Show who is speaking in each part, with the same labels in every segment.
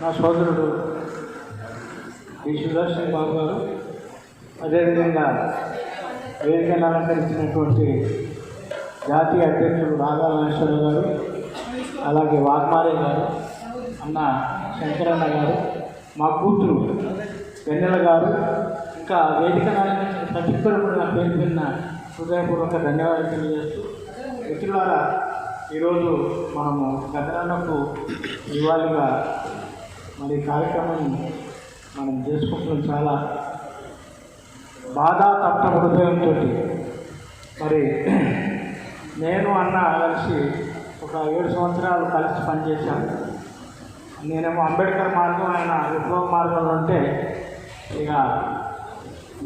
Speaker 1: నా సోదరుడు శ్రీ బాబు గారు అదేవిధంగా వేదికను అలంకరించినటువంటి జాతీయ అధ్యక్షుడు రాధా గారు అలాగే వాగ్మారే గారు అన్న శంకరన్న గారు మా కూతురు వెన్నెల గారు ఇంకా వేదికను అలంకరించిన ప్రతి ఒక్కరు కూడా నా పేరు పేరున హృదయపూర్వక ధన్యవాదాలు తెలియజేస్తూ మిత్రులారా ఈరోజు మనము గతనకు ఇవాళగా కార్యక్రమాన్ని కార్యక్రమం మనం చేసుకుంటున్నాం. చాలా బాధా తప్త హృదయంతో. మరి నేను అన్న కలిసి ఒక ఏడు సంవత్సరాలు కలిసి పనిచేశాను. నేనేమో అంబేద్కర్ మార్గం ఆయన విప్లవ మార్గంలో ఉంటే ఇక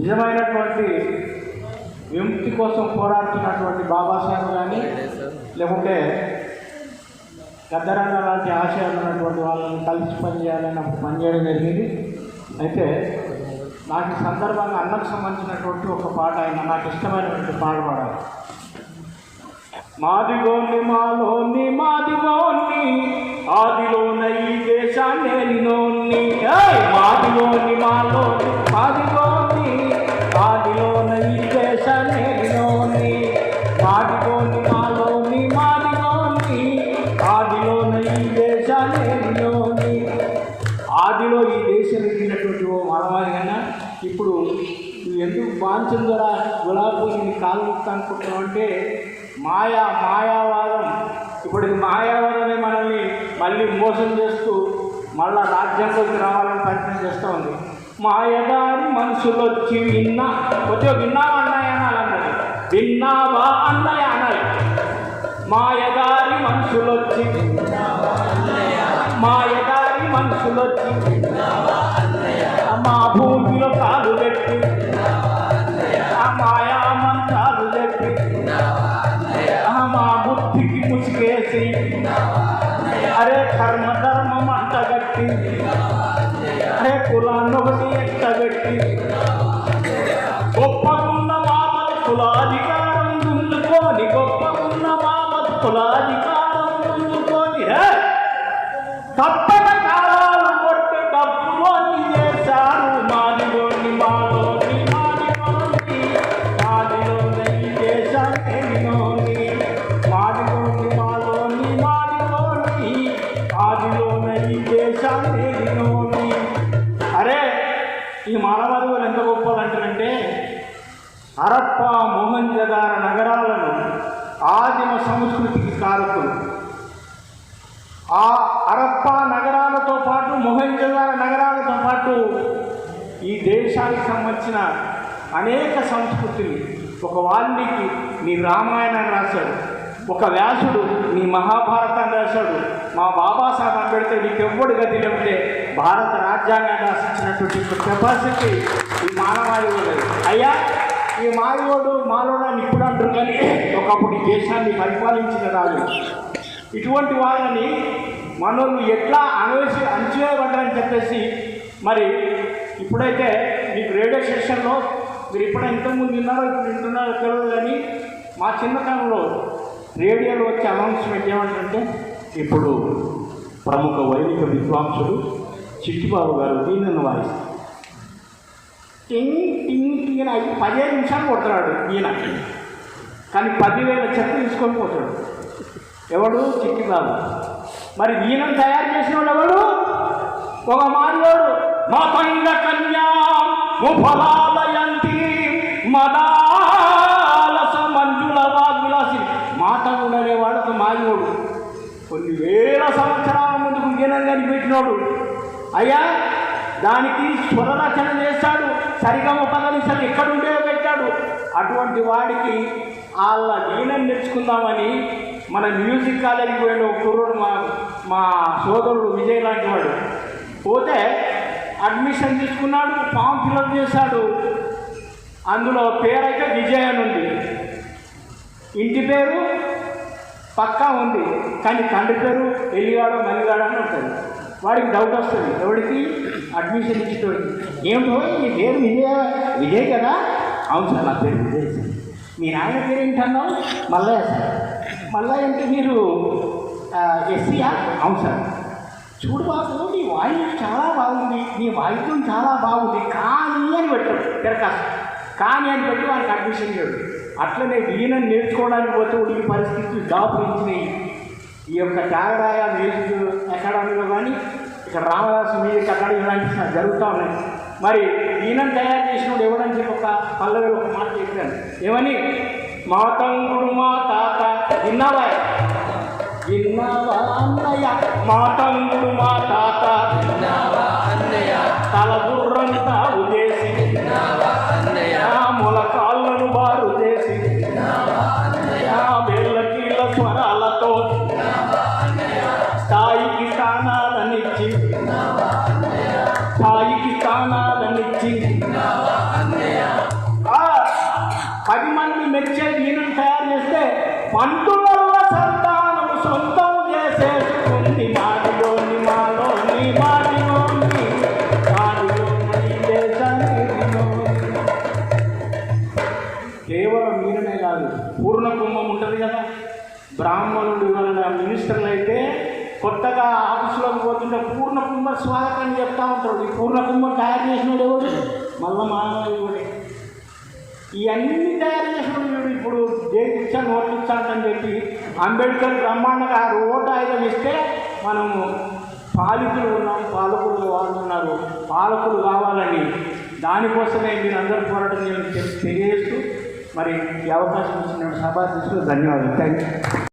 Speaker 1: నిజమైనటువంటి విముక్తి కోసం పోరాడుతున్నటువంటి బాబాసాహెబ్ కానీ లేకుంటే గద్దరంగా లాంటి ఆశయాలు ఉన్నటువంటి వాళ్ళని కలిసి పనిచేయాలని నాకు పనిచేయడం జరిగింది. అయితే నాకు సందర్భంగా అన్నకు సంబంధించినటువంటి ఒక పాట ఆయన నాకు ఇష్టమైనటువంటి పాట పాడాలి. మాదిగోని మాలోని మాదిగోని ఆదిలోన ఈ దేశాన్ని ఎలినోన్ని మాదిగోని మాలోని మాదిగోని ఆదిలోన ఈ దేశాన్ని ఎలినోన్ని మాదిగోని నువ్వు ద్వారా గులాబీ కాలు అనుకుంటున్నావు అంటే మాయా మాయావాదం. ఇప్పుడు మాయావాదమే మనల్ని మళ్ళీ మోసం చేస్తూ మళ్ళా రాజ్యంలోకి రావాలని ప్రయత్నం చేస్తూ ఉంది. మాయదారి మనసులో వచ్చి విన్నా కొద్దిగా విన్నావా అన్నయ్య అనాలన్నది విన్నావా అన్నయ్య అనాలి మాయదారి మనసులో వచ్చి మాయదారి మనసులో వచ్చి అంటగట్టి అరే కులాన్ని ఒకటి ఎట్టగట్టి గొప్పగున్న మా కులాధికారం గుంజుకొని గొప్పగున్న మా కులాధికారం గుంజుకొని తప్ప మోహన్జదార నగరాలను ఆదిమ సంస్కృతికి కారకులు. ఆ అరప్పా నగరాలతో పాటు మొహంజదార నగరాలతో పాటు ఈ దేశానికి సంబంధించిన అనేక సంస్కృతిని ఒక వాల్మీకి నీ రామాయణాన్ని రాశాడు. ఒక వ్యాసుడు నీ మహాభారతాన్ని రాశాడు. మా బాబాసాహెబ్ అంబేద్కర్ నీకెవ్వడు గది లేకుంటే భారత రాజ్యాంగాన్ని రాసించినటువంటి కెపాసిటీ ఈ మానవాళి ఉన్నది అయ్యా ఈ మానవుడు మానవుడు అని ఇప్పుడు అంటారు కానీ ఒకప్పుడు ఈ దేశాన్ని పరిపాలించిన రాజు ఇటువంటి వాళ్ళని మనోళ్ళు ఎట్లా అణవేసి అణచివేయబడ్డారని చెప్పేసి మరి ఇప్పుడైతే మీకు రేడియో స్టేషన్లో మీరు ఇప్పుడు ఇంతకుముందు విన్నారో ఇప్పుడు వింటున్నారో తెలియదు కానీ మా చిన్నతనంలో రేడియోలో వచ్చే అనౌన్స్మెంట్ ఏమంటే ఇప్పుడు ప్రముఖ వైదిక విద్వాంసుడు చిట్టిబాబు గారు దీనిని వాయిస్తారు. టింగ్ టింగ్ టింగ్ అని పదిహేను నిమిషాలు కొడుతున్నాడు ఈయన. కానీ పదివేల చెత్త తీసుకొని పోతాడు. ఎవడు? చిట్టిబాబు మరి ఈయన తయారు చేసిన వాడు ఎవడు? ఒక మారివాడు మాతంగ కన్యా ముఫలాలయంతి మదాలస మంజుల వాగ్విలాసి మాతంగుడు అనేవాడు ఒక మారివాడు కొన్ని వేల సంవత్సరాల ముందుకు ఈయన కనిపెట్టినోడు అయ్యా దానికి స్వరరచన చేశాడు. సరిగమ పదనిసలు ఎక్కడుండే పెట్టాడు. అటువంటి వాడికి వాళ్ళ ఈయనని నేర్చుకుందామని మన మ్యూజిక్ కాలేజీకి పోయిన ఒక కుర్రుడు మా మా సోదరుడు విజయ్ లాంటి వాడు. పోతే అడ్మిషన్ తీసుకున్నాడు ఫామ్ ఫిల్అప్ చేశాడు. అందులో పేరైతే విజయ్ అని ఉంది. ఇంటి పేరు పక్కా ఉంది. కానీ తండ్రి పేరు ఎల్లిగాడో మల్లిగాడ అని ఉంటుంది. వాడికి డౌట్ వస్తుంది. ఎవరికి అడ్మిషన్ ఇచ్చేటోడికి. ఏమిటో నీ పేరు విజయ విజయ్ కదా? అవును సార్ నా పేరు విజయ్ సార్. మీ నాయన పేరు ఏంటన్నావు మల్లయ్య సార్. మల్లయ్య అంటే మీరు ఎస్సీయా అవును సార్. చూడు బాబు నీ వాయిస్ చాలా బాగుంది. నీ వాయిద్యం చాలా బాగుంది. కానీ అని పెట్టాడు తిరకాసు. కానీ అని పెట్టి వాడికి అడ్మిషన్ చేయడు అట్లనే ఈయన నేర్చుకోవడానికి పోతే ఉడికి పరిస్థితులు జాబ్ ఇచ్చినాయి. ఈ యొక్క త్యాగరాయ మ్యూజిక్ అకాడమీలో కానీ ఇక్కడ రామదాసు మ్యూజిక్ అకాడమీ ఇలాంటి జరుగుతూ ఉన్నాయి. మరి ఈయన తయారు చేసినప్పుడు ఎవడని చెప్పి ఒక పల్లవిలో ఒక మాట చెప్పాను ఏమని? మా తంగుడు మా తాత విన్నావా విన్నావా అన్నయ్య? మా తంగుడు మా తాత పంతుల సంతానం సొంతం చేసేసుకుంది. మాడిలోని మాలోని మాడిలోని మాడిలోని ఈ దేశానిలోని. కేవలం మీరనే కాదు పూర్ణ కుంభం ఉంటుంది కదా. బ్రాహ్మణుడు వల్ల మినిస్టర్లు అయితే కొత్తగా ఆఫీసులోకి పోతుంటే పూర్ణ కుంభ స్వాగతం చెప్తా ఉంటాడు ఈ పూర్ణ కుంభం తయారు చేసినాడు ఎవడు? మళ్ళా మానవుడు ఇవన్నీ తయారు చేసినాడు దేనికి ఇచ్చా చెప్పి అంబేద్కర్ బ్రహ్మాండంగా ఆ ఓటు ఆయుధం ఇస్తే మనము పాలకులు ఉన్నాం పాలకులు వాళ్ళు ఉన్నారు పాలకులు కావాలని. దానికోసమే మీరు అందరూ పోరాటం చేయాలని తెలియజేస్తూ మరి ఈ అవకాశం ఇచ్చిన సభాధ్యక్షులు ధన్యవాదాలు. Thank you